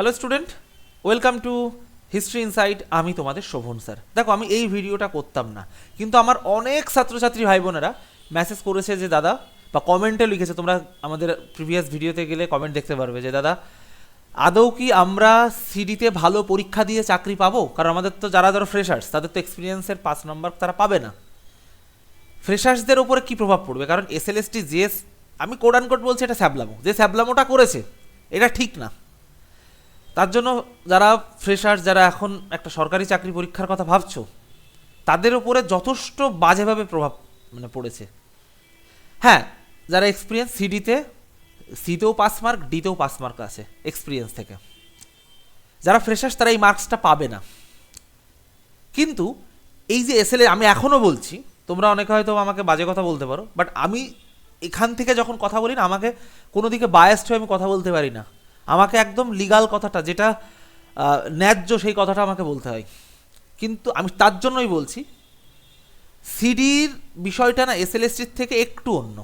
Hello student welcome to history insight আমি তোমাদের Sovan sir দেখো, আমি এই ভিডিওটা করতাম না। কিন্তু আমার অনেক ছাত্রছাত্রী ভাই বোনেরা মেসেজ করেছে যে, দাদা, বা কমেন্টে লিখেছে, তোমরা আমাদের প্রিভিয়াস ভিডিওতে গেলে কমেন্ট দেখতে পারবে যে, দাদা, আদৌ কি আমরা সিডিতে ভালো পরীক্ষা দিয়ে চাকরি পাবো? কারণ আমাদের তো যারা ধরো ফ্রেশার্স তাদের তো এক্সপিরিয়েন্সের পাঁচ নম্বর তারা পাবে না। ফ্রেশার্সদের ওপরে কি প্রভাব পড়বে? কারণ এসএলএসটি যে আমি কোড কোড বলছি এটা স্যাবলামো। যে স্যাবলামোটা করেছে, এটা ঠিক না। তার জন্য যারা ফ্রেশার্স যারা এখন একটা সরকারি চাকরি পরীক্ষার কথা ভাবছ, তাদের উপরে যথেষ্ট বাজেভাবে প্রভাব মানে পড়েছে। হ্যাঁ যারা এক্সপিরিয়েন্স সিডিতে সিতেও পাস মার্ক ডিতেও পাস মার্ক আছে এক্সপিরিয়েন্স থেকে। যারা ফ্রেশার্স তারা এই মার্কসটা পাবে না। কিন্তু এই যে এসএলএ আমি এখনও বলছি, তোমরা অনেকে হয়তো আমাকে বাজে কথা বলতে পারো বাট আমি এখান থেকে যখন কথা বলি না, আমাকে কোনো দিকে বায়াসড হয়ে আমি কথা বলতে পারি না। আমাকে একদম লিগাল কথাটা যেটা ন্যায্য সেই কথাটা আমাকে বলতে হয়। কিন্তু আমি তার জন্যই বলছি, সিডির বিষয়টা না এসএলএসটির থেকে একটু অন্য।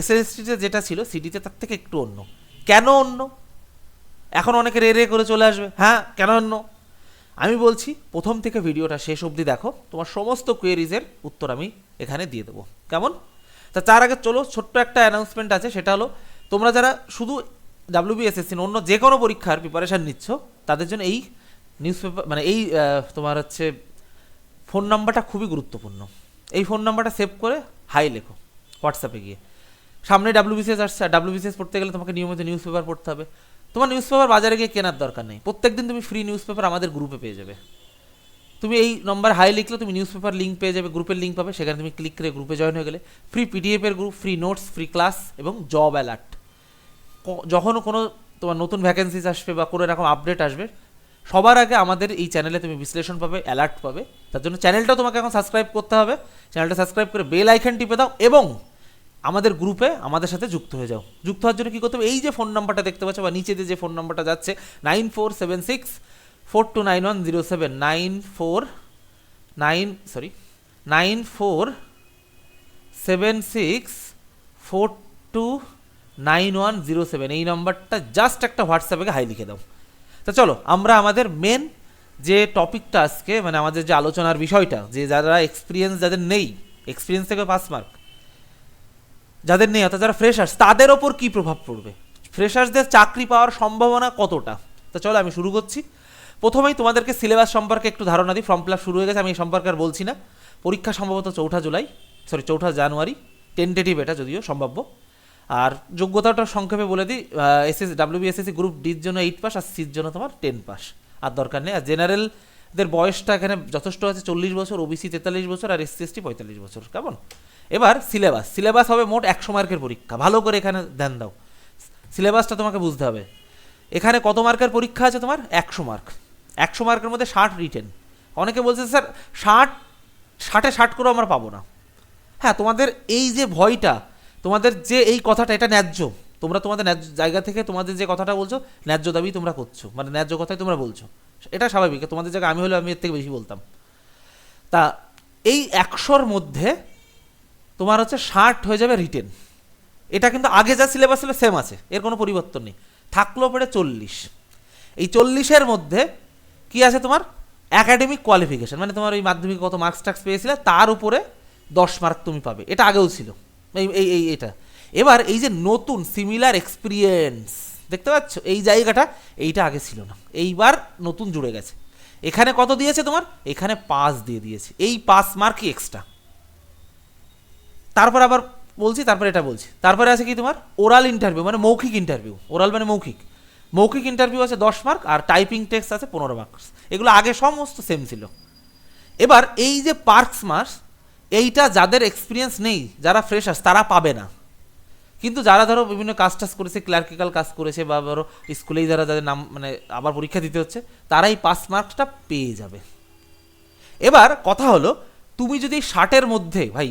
এসএলএসটিতে যেটা ছিল সিডিতে তার থেকে একটু অন্য। কেন অন্য? এখন অনেকে রে রে করে চলে আসবে। হ্যাঁ কেন অন্য? আমি বলছি, প্রথম থেকে ভিডিওটা শেষ অবধি দেখো, তোমার সমস্ত কোয়েরিজের উত্তর আমি এখানে দিয়ে দেবো। কেমন? তা তার আগে চলো, ছোট্ট একটা অ্যানাউন্সমেন্ট আছে, সেটা হলো, তোমরা যারা শুধু ডাব্লিউবিএসএসসি অন্য যে কোনো পরীক্ষার প্রিপারেশান নিচ্ছ, তাদের জন্য এই নিউজ পেপার মানে এই তোমার হচ্ছে ফোন নাম্বারটা খুবই গুরুত্বপূর্ণ। এই ফোন নাম্বারটা সেভ করে হাই লেখো হোয়াটসঅ্যাপে গিয়ে। সামনে ডাব্লিউবিসিএস আসছে, আর ডাব্লিউবিসিএস পড়তে গেলে তোমাকে নিয়মিত নিউজ পেপার পড়তে হবে। তোমার নিউজ পেপার বাজারে গিয়ে কেনার দরকার নেই। প্রত্যেকদিন তুমি ফ্রি নিউজ পেপার আমাদের গ্রুপে পেয়ে যাবে। তুমি এই নম্বর হাই লিখলে তুমি নিউজ পেপার লিঙ্ক পেয়ে যাবে গ্রুপের লিঙ্ক পাবে, সেখানে তুমি ক্লিক করে গ্রুপে জয়েন হয়ে গেলে। Free পিডিএফের group free notes free class এবং জব অ্যালার্ট যখন কোনো তোমার নতুন ভ্যাকেন্সিস আসবে বা কোনো এরকম আপডেট আসবে, সবার আগে আমাদের এই চ্যানেলে তুমি বিশ্লেষণ পাবে অ্যালার্ট পাবে। তার জন্য চ্যানেলটাও তোমাকে এখন সাবস্ক্রাইব করতে হবে। চ্যানেলটা সাবস্ক্রাইব করে বেল আইকন টিপে দাও এবং আমাদের গ্রুপে আমাদের সাথে যুক্ত হয়ে যাও। যুক্ত হওয়ার জন্য কী করতে হবে? এই যে ফোন নাম্বারটা দেখতে পাচ্ছ বা নিচে যে ফোন নাম্বারটা যাচ্ছে nine four seven six four two nine one zero seven nine four nine sorry nine four seven six four two nine one zero seven, এই নাম্বারটা জাস্ট একটা হোয়াটসঅ্যাপে হাই লিখে দাও। তা চলো, আমরা আমাদের মেন যে টপিকটা আজকে মানে আমাদের যে আলোচনার বিষয়টা, যে যারা এক্সপিরিয়েন্স যাদের নেই এক্সপিরিয়েন্স থেকে পাস মার্ক যাদের নেই, অর্থাৎ যারা ফ্রেশার্স তাদের ওপর কী প্রভাব পড়বে? ফ্রেশার্সদের চাকরি পাওয়ার সম্ভাবনা কতটা? তা চলো, আমি শুরু করছি। প্রথমেই তোমাদেরকে সিলেবাস সম্পর্কে একটু ধারণা দিই। ফর্ম ফিল শুরু হয়ে গেছে, আমি এই সম্পর্কে আর বলছি না। পরীক্ষা সম্ভবত চৌঠা জুলাই সরি চৌঠা জানুয়ারি টেন্টেটিভ এটা যদিও সম্ভাব্য। আর যোগ্যতাটা সংক্ষেপে বলে দিই এসএস ডাব্লিউবিএসএসসি গ্রুপ ডির জন্য এইট পাস আর সির জন্য তোমার টেন পাস আর দরকার নেই, আর জেনারেলদের বয়সটা এখানে যথেষ্ট আছে, চল্লিশ বছর ওবিসি তেতাল্লিশ বছর আর এসসি এসটি পঁয়তাল্লিশ বছর, কেমন? এবার সিলেবাস সিলেবাস হবে মোট একশো মার্কের পরীক্ষা, ভালো করে এখানে ধ্যান দাও। সিলেবাসটা তোমাকে বুঝতে হবে। এখানে কত মার্কের পরীক্ষা আছে তোমার? একশো মার্ক একশো মার্কের মধ্যে ষাট রিটেন অনেকে বলছে, স্যার, ষাট, ষাটে ষাট করেও আমরা পাবো না। হ্যাঁ তোমাদের এই যে ভয়টা তোমাদের যে এই কথাটা, এটা ন্যায্য। তোমরা তোমাদের ন্যায্য জায়গা থেকে তোমাদের যে কথাটা বলছো, ন্যায্য দাবি তোমরা করছ। মানে ন্যায্য কথাই তোমরা বলছো। এটা স্বাভাবিক, তোমাদের জায়গায় আমি হলে আমি এর থেকে বেশি বলতাম। তা এই একশোর মধ্যে তোমার হচ্ছে ষাট হয়ে যাবে রিটেন এটা কিন্তু আগে যা সিলেবাস ছিল সেম আছে, এর কোনো পরিবর্তন নেই। থাকল পড়ে চল্লিশ। এই চল্লিশের মধ্যে কি আছে তোমার? অ্যাকাডেমিক কোয়ালিফিকেশন মানে তোমার ওই মাধ্যমিক কত মার্কস টার্কস পেয়েছিলে, তার উপরে দশ মার্ক তুমি পাবে। এটা আগেও ছিল। এই এই এটা। এবার এই যে নতুন সিমিলার এক্সপিরিয়েন্স দেখতে পাচ্ছ? এই জায়গাটা এইটা আগে ছিল না। এইবার নতুন জুড়ে গেছে। এখানে কত দিয়েছে তোমার? এখানে পাস দিয়ে দিয়েছে। এই পাস মার্কই এক্সট্রা তারপর আবার বলছি, তারপরে এটা বলছি। তারপরে আছে কি তোমার? ওরাল ইন্টারভিউ মানে মৌখিক ইন্টারভিউ ওরাল মানে মৌখিক। মৌখিক ইন্টারভিউ আছে দশ মার্ক আর টাইপিং টেক্সট আছে পনেরো মার্কস এগুলো আগে সমস্ত সেম ছিল। এবার এই যে পার্কস মার্কস এইটা যাদের এক্সপিরিয়েন্স নেই, যারা ফ্রেশার্স তারা পাবে না। কিন্তু যারা ধরো বিভিন্ন কাজ টাজ করেছে ক্লার্কিক্যাল কাজ করেছে বা ধরো স্কুলেই যারা যাদের নাম মানে আবার পরীক্ষা দিতে হচ্ছে, তারাই পাস মার্কসটা পেয়ে যাবে। এবার কথা হলো, তুমি যদি ষাটের মধ্যে, ভাই,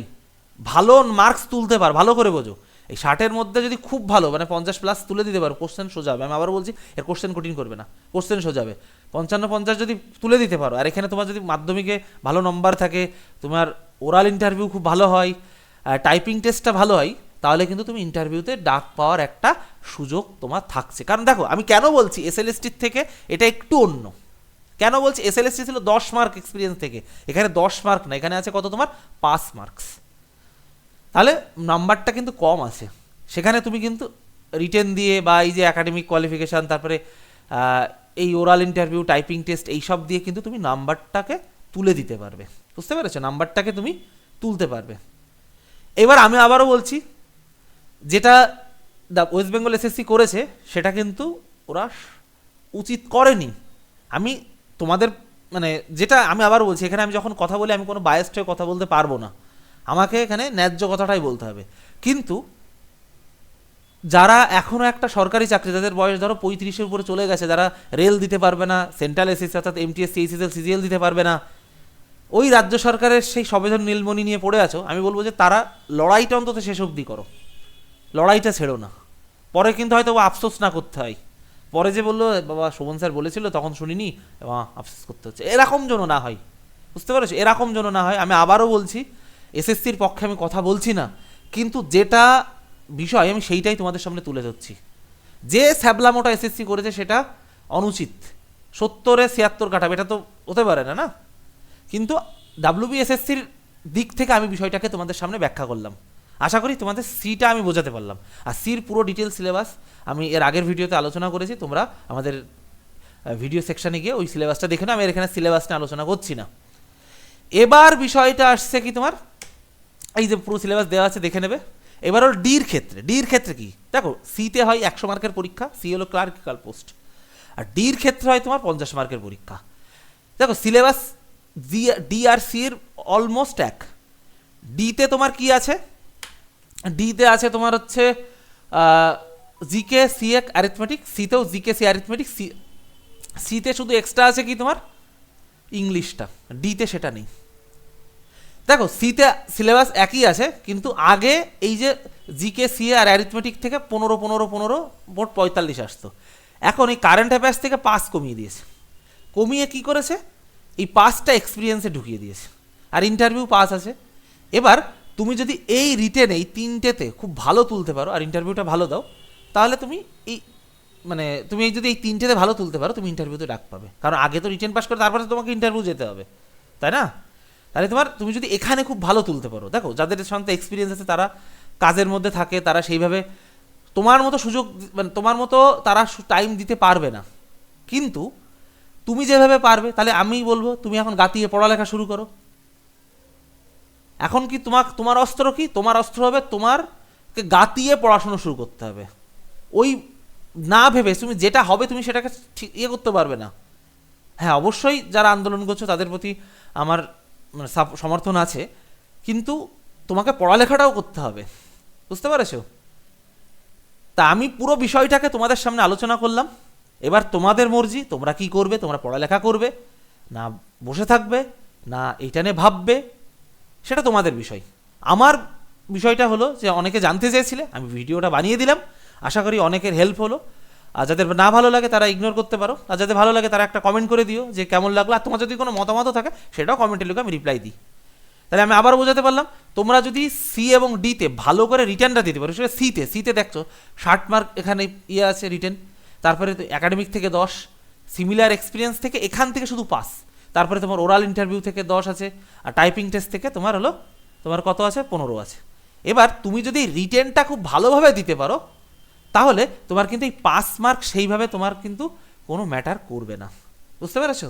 ভালো মার্কস তুলতে পার, ভালো করে বোঝো এই ষাটের মধ্যে যদি খুব ভালো মানে পঞ্চাশ প্লাস তুলে দিতে পারো কোশ্চেন সোজা হবে। আমি আবার বলছি, এর কোশ্চেন কঠিন করবে না। কোশ্চেন সোজা হবে। পঞ্চান্ন পঞ্চাশ যদি তুলে দিতে পারো, আর এখানে তোমার যদি মাধ্যমিকে ভালো নম্বর থাকে, তোমার ওরাল ইন্টারভিউ খুব ভালো হয় টাইপিং টেস্টটা ভালো হয়, তাহলে কিন্তু তুমি ইন্টারভিউতে ডাক পাওয়ার একটা সুযোগ তোমার থাকছে। কারণ দেখো, আমি কেন বলছি এসএলএসটির থেকে এটা একটু অন্য। কেন বলছি এসএলএসটি ছিল দশ মার্ক এক্সপিরিয়েন্স থেকে? এখানে দশ মার্ক না, এখানে আছে কত তোমার? পাঁচ মার্কস তাহলে নাম্বারটা কিন্তু কম আছে। সেখানে তুমি কিন্তু রিটেন দিয়ে বা এই যে একাডেমিক কোয়ালিফিকেশান তারপরে এই ওরাল ইন্টারভিউ টাইপিং টেস্ট এইসব দিয়ে কিন্তু তুমি নাম্বারটাকে তুলে দিতে পারবে। বুঝতে পেরেছ? নাম্বারটাকে তুমি তুলতে পারবে। এবার আমি আবারও বলছি, যেটা ওয়েস্ট বেঙ্গল এসএসসি করেছে, সেটা কিন্তু ওরা উচিত করেনি। আমি তোমাদের মানে যেটা আমি আবার বলছি, এখানে আমি যখন কথা বলি, আমি কোনো বায়াসড হয়ে কথা বলতে পারব না। আমাকে এখানে ন্যায্য কথাটাই বলতে হবে। কিন্তু যারা এখনও একটা সরকারি চাকরি, যাদের বয়স ধরো পঁয়ত্রিশের উপরে চলে গেছে, যারা রেল দিতে পারবে না, সেন্ট্রাল এসএসসি অর্থাৎ এমটিএস সিএসএল সিজিএল দিতে পারবে না, ওই রাজ্য সরকারের সেই সবেধন নীলমণি নিয়ে পড়ে আছো, আমি বলব যে তারা লড়াইটা অন্তত শেষ অবধি করো। লড়াইটা ছেড়ো না। পরে কিন্তু হয়তো আফসোস না করতে হয়। পরে যে বলল বাবা, শোভন স্যার বলেছিল, তখন শুনিনি আফসোস করতে হচ্ছে। এরকম যেন না হয়, বুঝতে পেরেছ? এরকম যেন না হয়, আমি আবারও বলছি এসএসসির পক্ষে আমি কথা বলছি না, কিন্তু যেটা বিষয় আমি সেইটাই তোমাদের সামনে তুলে ধরছি। যে স্যাবলামোটা এসএসসি করেছে সেটা অনুচিত। সত্তরে ছিয়াত্তর কাটাবে এটা তো হতে পারে না না? কিন্তু ডাব্লিউবিএসএসসির দিক থেকে আমি বিষয়টাকে তোমাদের সামনে ব্যাখ্যা করলাম। আশা করি তোমাদের সিটা আমি বোঝাতে পারলাম। আর সির পুরো ডিটেল সিলেবাস আমি এর আগের ভিডিওতে আলোচনা করেছি, তোমরা আমাদের ভিডিও সেকশানে গিয়ে ওই সিলেবাসটা দেখে নাও, আমি এখানে সিলেবাস নিয়ে আলোচনা করছি না। এবার বিষয়টা আসছে কি তোমার? এই যে পুরো সিলেবাস দেওয়া আছে, দেখে নেবে। এবার হল ডির ক্ষেত্রে। ডির ক্ষেত্রে কি? দেখো সিতে হয় একশো মার্কের পরীক্ষা সি হলো ক্লার্কিক্যাল পোস্ট আর ডির ক্ষেত্রে হয় তোমার পঞ্চাশ মার্কের পরীক্ষা। দেখো সিলেবাস জি ডি আর সি এর অলমোস্ট এক। ডিতে তোমার কি আছে? ডিতে আছে তোমার হচ্ছে জিকে সি এক অ্যারিথমেটিক সিতেও জিকে সি অ্যারিথমেটিক সি সিতে শুধু এক্সট্রা আছে কি তোমার? ইংলিশটা ডিতে সেটা নেই। দেখো সিতে সিলেবাস একই আছে, কিন্তু আগে এই যে জিকে সি আর অ্যারিথমেটিক থেকে পনেরো পনেরো পনেরো, মোট পঁয়তাল্লিশ আসতো। এখন এই কারেন্ট অ্যাফেয়ার্স থেকে পাস কমিয়ে দিয়েছে। কমিয়ে কি করেছে? এই পাসটা এক্সপিরিয়েন্সে ঢুকিয়ে দিয়েছে। আর ইন্টারভিউ পাস আছে। এবার তুমি যদি এই রিটেন এই তিনটেতে খুব ভালো তুলতে পারো, আর ইন্টারভিউটা ভালো দাও, তাহলে তুমি এই মানে তুমি যদি এই তিনটেতে ভালো তুলতে পারো, তুমি ইন্টারভিউতে ডাক পাবে। কারণ আগে তো রিটেন পাস করে তারপরে তোমাকে ইন্টারভিউ যেতে হবে। তাই না? তাহলে তোমার, তুমি যদি এখানে খুব ভালো তুলতে পারো, দেখো, যাদের সঙ্গে এক্সপিরিয়েন্স আছে, তারা কাজের মধ্যে থাকে, তারা সেইভাবে তোমার মতো সুযোগ মানে তোমার মতো তারা টাইম দিতে পারবে না। কিন্তু তুমি যেভাবে পারবে, তাহলে আমি বলব, তুমি এখন গাতিয়ে পড়ালেখা শুরু করো। এখন কি তোমার তোমার অস্ত্র কি? তোমার অস্ত্র হবে তোমারকে গাতিয়ে পড়াশুনো শুরু করতে হবে। ওই না ভেবে, তুমি যেটা হবে, তুমি সেটাকে ঠিক ইয়ে করতে পারবে না। হ্যাঁ অবশ্যই যারা আন্দোলন করছ, তাদের প্রতি আমার মানে সমর্থন আছে, কিন্তু তোমাকে পড়ালেখাটাও করতে হবে। বুঝতে পারছ? তা আমি পুরো বিষয়টাকে তোমাদের সামনে আলোচনা করলাম। এবার তোমাদের মর্জি, তোমরা কি করবে, তোমরা পড়ালেখা করবে, না বসে থাকবে, না এইটা নিয়ে ভাববে, সেটা তোমাদের বিষয়। আমার বিষয়টা হলো যে অনেকে জানতে চেয়েছিলে, আমি ভিডিওটা বানিয়ে দিলাম। আশা করি অনেকের হেল্প হলো। আর যাদের না ভালো লাগে তারা ইগনোর করতে পারো। আর যাদের ভালো লাগে তারা একটা কমেন্ট করে দিও যে কেমন লাগল। আর তোমার যদি কোনো মতামত থাকে, সেটাও কমেন্টে লিখে আমি রিপ্লাই দিই। তাহলে আমি আবার বোঝাতে পারলাম, তোমরা যদি সি এবং ডিতে ভালো করে রিটার্নটা দিতে পারো, সেটা সিতে সিতে দেখছ, ষাট মার্ক এখানে ইয়ে আছে রিটার্ন তারপরে একাডেমিক থেকে দশ সিমিলার এক্সপিরিয়েন্স থেকে এখান থেকে শুধু পাস তারপরে তোমার ওরাল ইন্টারভিউ থেকে দশ আছে, আর টাইপিং টেস্ট থেকে তোমার হলো, তোমার কত আছে? পনেরো আছে। এবার তুমি যদি রিটেনটা খুব ভালোভাবে দিতে পারো তাহলে তোমার কিন্তু এই পাস মার্ক সেইভাবে তোমার কিন্তু কোনো ম্যাটার করবে না। বুঝতে পেরেছ?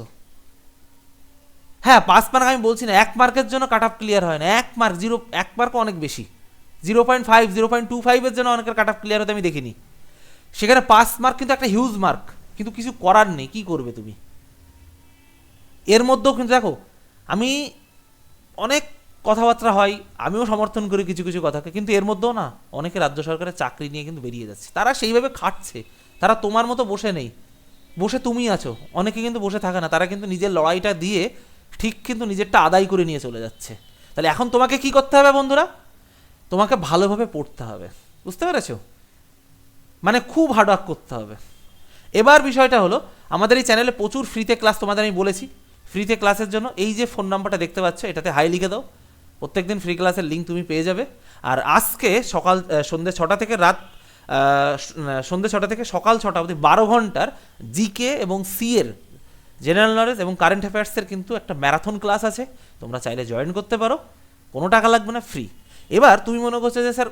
হ্যাঁ পাঁচ মার্ক আমি বলছি না, এক মার্কের জন্য কাট অফ ক্লিয়ার হয় না। এক মার্ক জিরো এক মার্ক অনেক বেশি। Zero point five zero point two ফাইভের জন্য অনেকের কাট অফ ক্লিয়ার হতে আমি দেখিনি। সেখানে পাস মার্ক কিন্তু একটা হিউজ মার্ক কিন্তু কিছু করার নেই, কি করবে তুমি? এর মধ্যেও কিন্তু দেখো, আমি অনেক কথাবার্তা হয়, আমিও সমর্থন করি কিছু কিছু কথাকে, কিন্তু এর মধ্যেও না অনেকে রাজ্য সরকারের চাকরি নিয়ে কিন্তু বেরিয়ে যাচ্ছে। তারা সেইভাবে খাটছে। তারা তোমার মতো বসে নেই। বসে তুমি আছো। অনেকে কিন্তু বসে থাকে না। তারা কিন্তু নিজের লড়াইটা দিয়ে ঠিক কিন্তু নিজেরটা আদায় করে নিয়ে চলে যাচ্ছে। তাহলে এখন তোমাকে কি করতে হবে বন্ধুরা? তোমাকে ভালোভাবে পড়তে হবে। বুঝতে পেরেছ? মানে খুব হার্ডওয়ার্ক করতে হবে। এবার বিষয়টা হলো, আমাদের এই চ্যানেলে প্রচুর ফ্রিতে ক্লাস তোমাদের আমি বলেছি। ফ্রিতে ক্লাসের জন্য এই যে ফোন নাম্বারটা দেখতে পাচ্ছ, এটাতে হাই লিখে দাও। প্রত্যেকদিন ফ্রি ক্লাসের লিঙ্ক তুমি পেয়ে যাবে। আর আজকে সকাল সন্ধ্যে ছটা থেকে রাত সন্ধ্যে ছটা থেকে সকাল ছটা অবধি বারো ঘণ্টার জিকে এবং সি এর জেনারেল নলেজ এবং কারেন্ট অ্যাফেয়ার্সের কিন্তু একটা ম্যারাথন ক্লাস আছে। তোমরা চাইলে জয়েন করতে পারো। কোনো টাকা লাগবে না ফ্রি এবার তুমি মনে করছ যে, স্যার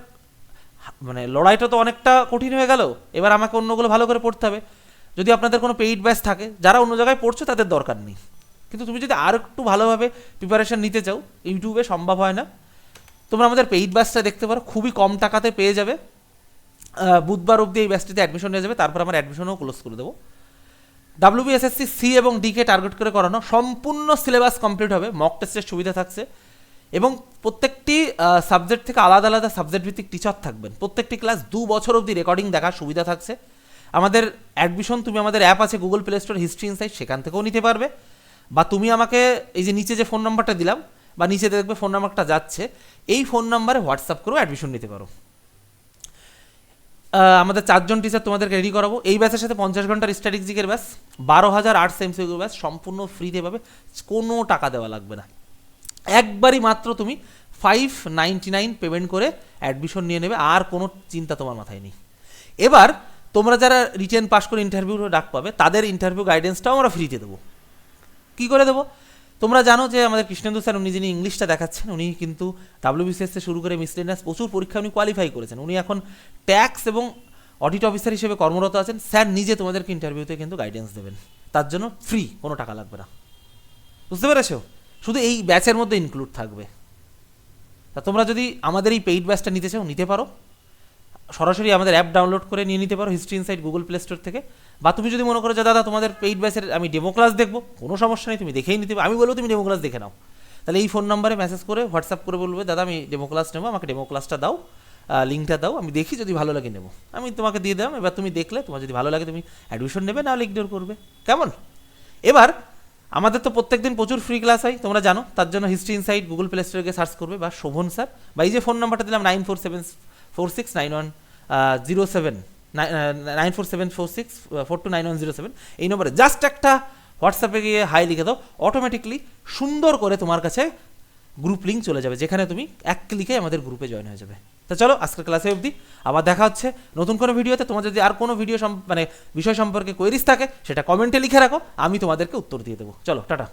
মানে লড়াইটা তো অনেকটা কঠিন হয়ে গেল। এবার আমাকে অন্যগুলো ভালো করে পড়তে হবে। যদি আপনাদের কোনো পেইড ব্যাচ থাকে, যারা অন্য জায়গায় পড়ছো, তাদের দরকার নেই। কিন্তু তুমি যদি আর একটু ভালোভাবে প্রিপারেশন নিতে চাও, ইউটিউবে সম্ভব হয় না। তোমরা আমাদের পেইড ব্যাচটা দেখতে পারো, খুবই কম টাকাতে পেয়ে যাবে। বুধবার অবধি এই ব্যাচটিতে অ্যাডমিশন নিয়ে যাবে, তারপর আমার অ্যাডমিশনও ক্লোজ করে দেবো। ডাব্লিউবিএসএসসি সি এবং ডিকে টার্গেট করে করানো সম্পূর্ণ সিলেবাস কমপ্লিট হবে মক টেস্টের সুবিধা থাকছে। এবং প্রত্যেকটি সাবজেক্ট থেকে আলাদা আলাদা সাবজেক্ট ভিত্তিক টিচার থাকবেন। প্রত্যেকটি ক্লাস দু বছর অবধি রেকর্ডিং দেখার সুবিধা থাকছে। আমাদের অ্যাডমিশন তুমি আমাদের অ্যাপ আছে Google Play Store history insight সেখান থেকেও নিতে পারবে। বা তুমি আমাকে এই যে নিচে যে ফোন নাম্বারটা দিলাম, বা নিচে দেখবে ফোন নাম্বারটা যাচ্ছে, এই ফোন নাম্বারে হোয়াটসঅ্যাপ করেও অ্যাডমিশন নিতে পারো। আমাদের চারজন টিচার তোমাদেরকে রেডি করাবো। এই ব্যাচের সাথে পঞ্চাশ ঘণ্টার স্ট্র্যাটেজিকের ব্যাচ বারো হাজার আর্টস এমসিকিউ ব্যাচ সম্পূর্ণ ফ্রিতে পাবে। কোনো টাকা দেওয়া লাগবে না। একবারই মাত্র তুমি ফাইভ নাইনটি নাইন পেমেন্ট করে অ্যাডমিশন নিয়ে নেবে, আর কোনো চিন্তা তোমার মাথায় নেই। এবার তোমরা যারা রিটেন পাস করে ইন্টারভিউ ডাক পাবে, তাদের ইন্টারভিউ গাইডেন্সটাও আমরা ফ্রিতে দেবো। কী করে দেবো? তোমরা জানো যে আমাদের কৃষ্ণেন্দু স্যার উনি যিনি ইংলিশটা দেখাচ্ছেন, উনি কিন্তু ডাব্লিউবিসিএস শুরু করে মিসলেনিয়াস প্রচুর পরীক্ষা উনি কোয়ালিফাই করেছেন। উনি এখন ট্যাক্স এবং অডিট অফিসার হিসেবে কর্মরত আছেন। স্যার নিজে তোমাদেরকে ইন্টারভিউতে কিন্তু গাইডেন্স দেবেন। তার জন্য ফ্রি কোনো টাকা লাগবে না। বুঝতে পেরেছ? শুধু এই ব্যাচের মধ্যে ইনক্লুড থাকবে। তা তোমরা যদি আমাদের এই পেইড ব্যাচটা নিতে চাও, নিতে পারো। সরাসরি আমাদের অ্যাপ ডাউনলোড করে নিয়ে নিতে পারো। History insight Google Play Store থেকে। বা তুমি যদি মনে করো যে, দাদা, তোমাদের পেইড ব্যাচের আমি ডেমো ক্লাস দেখব, কোনো সমস্যা নেই, তুমি দেখেই নিতে আমি বলব, তুমি ডেমো ক্লাস দেখে নাও। তাহলে এই ফোন নাম্বারে মেসেজ করে হোয়াটসঅ্যাপ করে বলবে, দাদা, আমি ডেমো ক্লাস নেব, আমাকে ডেমো ক্লাসটা দাও লিঙ্কটা দাও, আমি দেখি যদি ভালো লাগে নেব। আমি তোমাকে দিয়ে দিলাম, এবার তুমি দেখলে, তোমার যদি ভালো লাগে, তুমি অ্যাডমিশন নেবে না ইগনোর করবে। কেমন? এবার, আমাদের তো প্রত্যেকদিন প্রচুর ফ্রি ক্লাস হয়, তোমরা জানো, তার জন্য হিস্ট্রি ইনসাইট গুগল প্লে স্টোরে সার্চ করবে, বা শোভন স্যার বা এই যে ফোন নাম্বারটা দিলাম nine four seven four six nine one zero seven nine four seven four six four two nine one zero seven এই নম্বরে জাস্ট একটা হোয়াটসঅ্যাপে গিয়ে হাই লিখে দাও। অটোমেটিকলি সুন্দর করে তোমার কাছে গ্রুপ লিঙ্ক চলে যাবে, যেখানে তুমি এক ক্লিকে আমাদের গ্রুপে জয়েন হয়ে যাবে। তো চলো, আজকের ক্লাসে অবধি। আবার দেখা হচ্ছে নতুন কোনো ভিডিওতে তোমার যদি আর কোনো ভিডিও মানে বিষয় সম্পর্কে কোয়েরিজ থাকে, সেটা কমেন্টে লিখে রাখো। আমি তোমাদেরকে উত্তর দিয়ে দেবো। চলো, টাটা।